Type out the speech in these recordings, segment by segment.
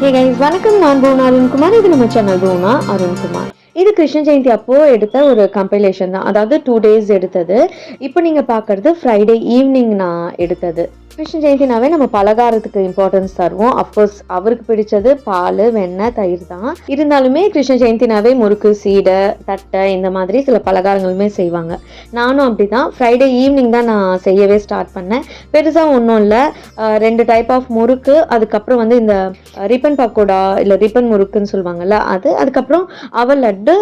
Hey guys வணக்கம். நான் பூனா அருண்குமார் இது நம்ம சேனல் பூனா அருண்குமார் இது கிருஷ்ண ஜெயந்தி அப்போ எடுத்த ஒரு கம்பைலேஷன் தான். அதாவது டூ டேஸ் எடுத்தது. இப்போ நீங்க பாக்குறது ஃப்ரைடே ஈவினிங் நான் எடுத்தது. கிருஷ்ண ஜெயந்தினாவே நம்ம பலகாரத்துக்கு இம்பார்ட்டன்ஸ் தருவோம். அஃப்கோர்ஸ் அவருக்கு பிடிச்சது பால் வெண்ணெய் தயிர் தான். இருந்தாலுமே கிருஷ்ண ஜெயந்தினாவே முறுக்கு சீடை தட்டை இந்த மாதிரி சில பலகாரங்களுமே செய்வாங்க. நானும் அப்படி தான் ஃப்ரைடே ஈவினிங் தான் நான் செய்யவே ஸ்டார்ட் பண்ணேன். பெருசாக ஒன்றும் இல்லை. ரெண்டு டைப் ஆஃப் முறுக்கு அதுக்கப்புறம் வந்து இந்த ரிப்பன் பக்கோடா இல்லை ரிப்பன் முறுக்குன்னு சொல்லுவாங்கல்ல அது. அதுக்கப்புறம் அவல் லட்டு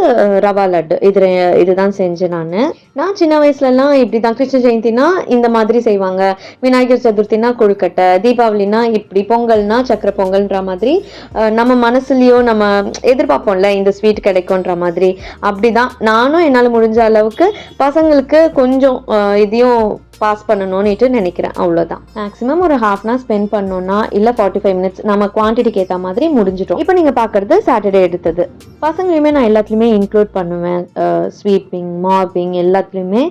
ரவா லட்டு. இது இதுதான் செஞ்சேன் நான். நான் சின்ன வயசுலலாம் இப்படி தான் கிருஷ்ண ஜெயந்தினா இந்த மாதிரி செய்வாங்க. விநாயகர் சதுர்த்தி சதுர்த்தினா கொழுக்கட்டை தீபாவளினா இப்படி பொங்கல்னா சக்கரை பொங்கல்ன்ற மாதிரி அஹ், நம்ம மனசுலயோ நம்ம எதிர்பார்ப்போம்ல இந்த ஸ்வீட் கிடைக்கும்ன்ற மாதிரி. அப்படிதான். நானும் என்னால் முடிஞ்ச அளவுக்கு பசங்களுக்கு கொஞ்சம் அஹ், இதையும் பாஸ் பண்ணணும்னுட்டு நினைக்கிறேன். அவ்வளோதான் மேக்ஸிமம் ஒரு ஹாஃப் அன் ஸ்பெண்ட் பண்ணோம்னா இல்லை ஃபார்ட்டி ஃபைவ் மினிட்ஸ் நம்ம குவான்டிட்டிக்கு ஏற்ற மாதிரி முடிஞ்சிட்டோம் இப்போ நீங்கள் பார்க்குறது சாட்டர்டே எடுத்தது. பசங்களையுமே நான் எல்லாத்துலேயுமே இன்க்ளூட் பண்ணுவேன். ஸ்வீப்பிங் மாப்பிங் எல்லாத்துலேயுமே.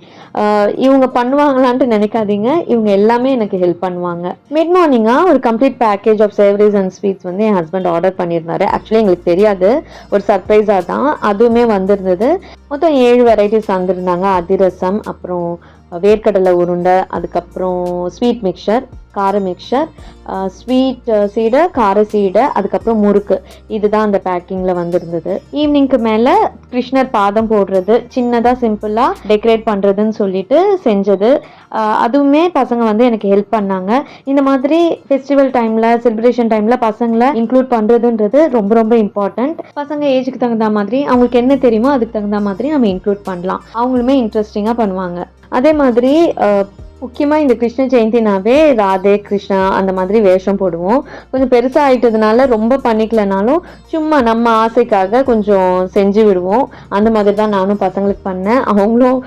இவங்க பண்ணுவாங்களான்ட்டு நினைக்காதீங்க. இவங்க எல்லாமே எனக்கு ஹெல்ப் பண்ணுவாங்க. மிட் மார்னிங்காக ஒரு complete package of savouries and sweets வந்து என் ஹஸ்பண்ட் ஆர்டர் பண்ணியிருந்தாரு. ஆக்சுவலி எங்களுக்கு தெரியாது. ஒரு சர்ப்ரைஸாக தான். அதுவுமே வந்திருந்தது. மொத்தம் ஏழு வெரைட்டிஸ் வந்திருந்தாங்க அதிரசம் அப்புறம் வேர்க்கடலை உருண்டை அதுக்கப்புறம் ஸ்வீட் மிக்சர் கார மிக்சர் ஸ்வீட் சீடை கார சீடை அதுக்கப்புறம் முறுக்கு. இதுதான் அந்த பேக்கிங்கில் வந்திருந்தது. ஈவினிங்க்கு மேலே கிருஷ்ணர் பாதம் போடுறது சின்னதாக சிம்பிளாக டெக்கரேட் பண்ணுறதுன்னு சொல்லிட்டு செஞ்சது. அதுவுமே பசங்க வந்து எனக்கு ஹெல்ப் பண்ணாங்க. இந்த மாதிரி ஃபெஸ்டிவல் டைமில் செலிப்ரேஷன் டைமில் பசங்களை இன்க்ளூட் பண்ணுறதுன்றது ரொம்ப ரொம்ப இம்பார்ட்டண்ட் பசங்க ஏஜுக்கு தகுந்த மாதிரி அவங்களுக்கு என்ன தெரியுமோ அதுக்கு தகுந்த மாதிரி நம்ம இன்க்ளூட் பண்ணலாம். அவங்களுமே இன்ட்ரெஸ்டிங்காக பண்ணுவாங்க. அதே மாதிரி முக்கியமாக இந்த கிருஷ்ண ஜெயந்தினாவே ராதே கிருஷ்ணா அந்த மாதிரி வேஷம் போடுவோம். கொஞ்சம் பெருசாக ஆயிட்டதுனால ரொம்ப பண்ணிக்கலனாலும் சும்மா நம்ம ஆசைக்காக கொஞ்சம் செஞ்சு விடுவோம். அந்த மாதிரி தான் நானும் பசங்களுக்கு பண்ணேன். அவங்களும்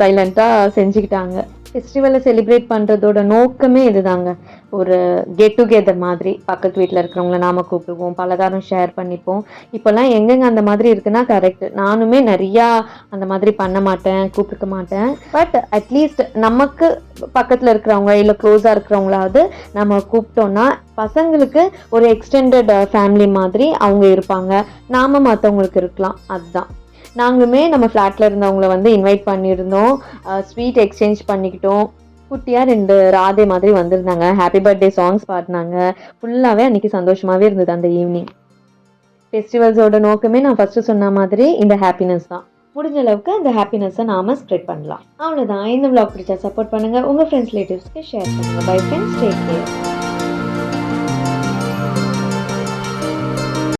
சைலண்ட்டாக செஞ்சுக்கிட்டாங்க. ஃபெஸ்டிவலை செலிப்ரேட் பண்ணுறதோட நோக்கமே இதுதாங்க. ஒரு கெட் டுகெதர் மாதிரி பக்கத்து வீட்டில் இருக்கிறவங்கள நாம கூப்பிடுவோம் பலகாரம் ஷேர் பண்ணிப்போம். இப்போல்லாம் எங்கெங்க அந்த மாதிரி இருக்குன்னா கரெக்ட் நானுமே நிறையா அந்த மாதிரி பண்ண மாட்டேன் கூப்பிட்டுக்க மாட்டேன். பட் அட்லீஸ்ட் நமக்கு பக்கத்தில் இருக்கிறவங்க இல்லை க்ளோஸாக இருக்கிறவங்களாவது நம்ம கூப்பிட்டோன்னா பசங்களுக்கு ஒரு எக்ஸ்டெண்டட் ஃபேமிலி uh, மாதிரி அவங்க இருப்பாங்க. நாம மற்றவங்களுக்கு இருக்கலாம். அதுதான். நாங்களுமே நம்ம ஃப்ளாட்டில் இருந்தவங்கள வந்து இன்வைட் பண்ணியிருந்தோம். ஸ்வீட் எக்ஸ்சேஞ்ச் பண்ணிக்கிட்டோம். குட்டியாக ரெண்டு ராதே மாதிரி வந்திருந்தாங்க. ஹாப்பி பர்த்டே சாங்ஸ் பாடினாங்க. ஃபுல்லாகவே அன்றைக்கி சந்தோஷமாகவே இருந்தது அந்த ஈவினிங் ஃபெஸ்டிவல்ஸோட நோக்கமே நான் ஃபஸ்ட்டு சொன்ன மாதிரி இந்த ஹாப்பினஸ் தான். முடிஞ்ச அளவுக்கு அந்த ஹாப்பினஸை நாம ஸ்ப்ரெட் பண்ணலாம். அவ்வளோதான் இந்த விளாக் பிடிச்சா சப்போர்ட் பண்ணுங்கள் உங்கள் ஃப்ரெண்ட்ஸ் ரிலேட்டிவ்ஸ்க்கு ஷேர் பண்ணுங்கள் பை ஃப்ரெண்ட்ஸ் டேக் கேர்